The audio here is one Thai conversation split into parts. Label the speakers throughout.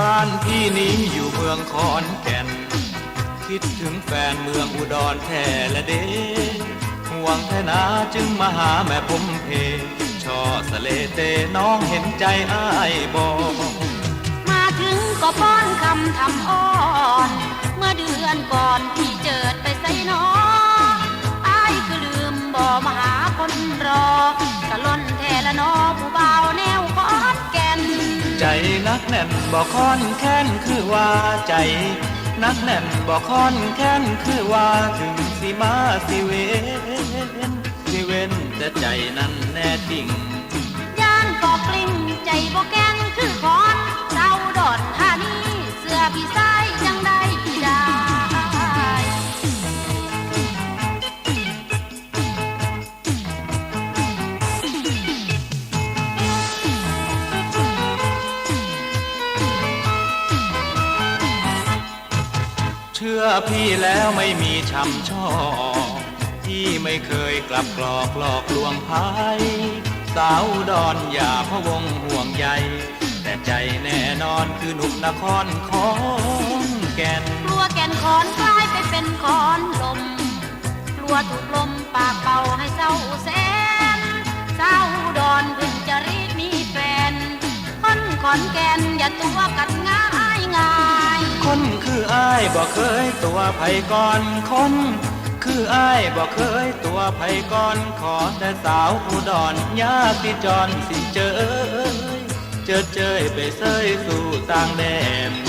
Speaker 1: บ้านพี่นี้อยู่เมืองขอนแก่น คิดถึงแฟนเมืองอุดรแท้ละเดห่วงแท้นาจึงมาหาแม่ผมเพช่อสเลเตน้องเห็นใจอ้ายบอก
Speaker 2: มาถึงก็ป้อนคำทำอ้อน เมื่อเดือนก่อนพี่เจอ กแน่น
Speaker 1: บอกคอนแค้นคือว่าใจ นักแน่นบอกคอนแค้นคือว่าถึงสิมาสิเวนสิเวนแต่ใจนั้นแน่จริง
Speaker 2: ย่านกอกลิ้งใจบ่แกนคือคอนเจ้าดอนท่านี้เสื้อพี่สา
Speaker 1: เชื่อพี่แล้วไม่มีช้ำช่อที่ไม่เคยกลับกรอกหลอกลวงพายสาวดอนอย่าพะวงห่วงใยแต่ใจแน่นอนคือหนุ่มนครของแก่น
Speaker 2: กลัวแก่นคอนกลายไปเป็นคอนลมกลัวถูกลมปากเป่าให้เศร้าแสนเศร้าดอนเพิ่งจะรีบมีแฟนคนขอนแก่นอย่าตัวกันง่า
Speaker 1: คนคืออ้ายบอกเคยตัวไผก่อนคน คืออ้ายบอกเคยตัวไผก่อนขอแต่สาวอุดรยาติจรสิเจอ เจอเจยไปเซยสู่ต่างแดน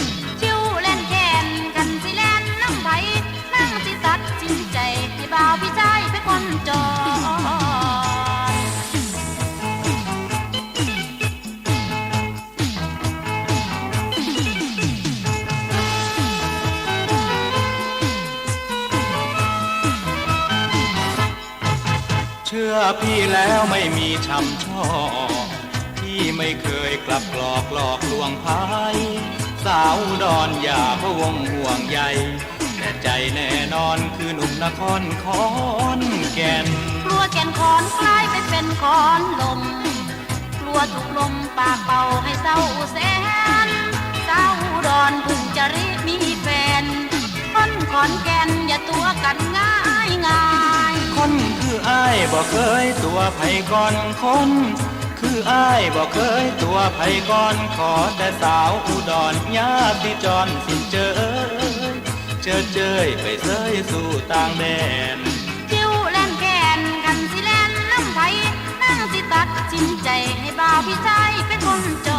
Speaker 2: ชื่อ
Speaker 1: พี่แล้วไม่มีช้ำช่อ พี่ไม่เคยกลับกลอกหลอกลวงพาย สาวดอนอย่าพะวงห่วงใยแต่ใจแน่นอนคือหนุ่มนครขอนแก่น
Speaker 2: กลัวแก่นคอนกลายไปเป็นคอนลม กลัวถูกลมปากเป่าให้เศร้าแสนเศร้าดอนเพึ่งจะรีมีแฟนคนขอนแก่นอย่าตัวกันงายง่าย
Speaker 1: คนคืออ้ายบอกเคยตัวไผก่อนคน คืออ้ายบอกเคยตัวไผก่อนขอแต่สาวอุดรญาติจรสิเจอเจอเจยไปเซยสู่ต่างแดน
Speaker 2: จิ้วแล่นแกนกันสิแล่นน้ำไผนั่งสิตัดสินใจให้บ่าวพี่ชายเป็นคนจอ